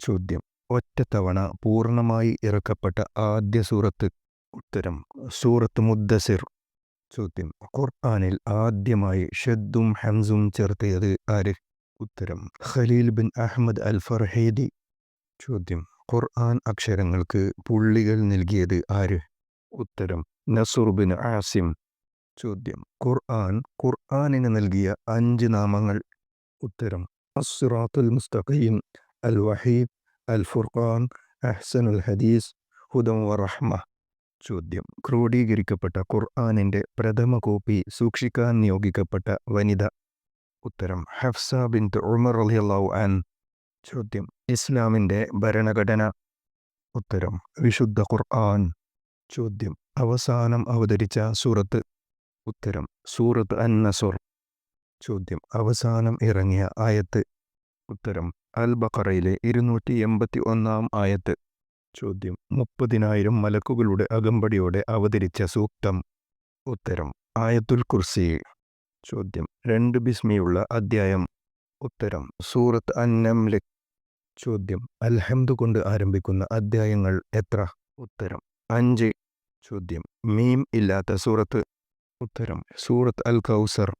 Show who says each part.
Speaker 1: ചോദ്യം. ഒറ്റത്തവണ പൂർണമായി ഇറക്കപ്പെട്ട ആദ്യ സൂറത്ത് ഉത്തരം സൂറത്ത് മുദ്ദസിർ. ചോദ്യം ഖുർആാനിൽ ആദ്യമായി ഷദ്ദും ഹംസും ചേർത്തിയത് ആര്? ഉത്തരം Khalil bin Ahmad al Farahidi ചോദ്യം ഖുർആൻ അക്ഷരങ്ങൾക്ക് പുള്ളികൾ നൽകിയത് ആര്? ഉത്തരം നസുർ ബിൻ ആസിം. ചോദ്യം ഖുർആൻ ഖുർആാനിന് നൽകിയ അഞ്ച് നാമങ്ങൾ. ഉത്തരം അസ്റാത്തുൽ മുസ്തഖീം. അൽ അൽഫുർഖാൻ അൽ ഫുർഖാൻ അഹ്സനുൽ ഹദീസ് ഹുദം വറഹ്മ ചോദ്യം. ക്രോഡീകരിക്കപ്പെട്ട ഖുർആാനിന്റെ പ്രഥമ കോപ്പി സൂക്ഷിക്കാൻ നിയോഗിക്കപ്പെട്ട വനിത. ഉത്തരം ഹഫ്സ ബിൻ ഉമർ റളിയല്ലാഹു അൻ ചോദ്യം ഇസ്ലാമിന്റെ ഭരണഘടന. ഉത്തരം വിശുദ്ധ ഖുർആൻ. ചോദ്യം അവസാനം അവതരിച്ച സൂറത്ത്. ഉത്തരം സൂറത്ത് അൻ നസുർ ചോദ്യം അവസാനം ഇറങ്ങിയ ആയത്ത്. ഉത്തരം അൽ ബഖറയിലെ ഇരുന്നൂറ്റി എൺപത്തി ഒന്നാം ആയത്ത്. ചോദ്യം മുപ്പതിനായിരം മലക്കുകളുടെ അകമ്പടിയോടെ അവതരിച്ച സൂക്തം. ഉത്തരം ആയത്തുൽ കുർസി. ചോദ്യം രണ്ട് ബിസ്മിയുള്ള അധ്യായം ഉത്തരം സൂറത്ത് അന്നംൽ ചോദ്യം അൽഹംദ് കൊണ്ട് ആരംഭിക്കുന്ന അധ്യായങ്ങൾ എത്ര? ഉത്തരം അഞ്ച്. ചോദ്യം മീം ഇല്ലാത്ത സൂറത്ത്. ഉത്തരം സൂറത്ത് അൽ കൗസർ.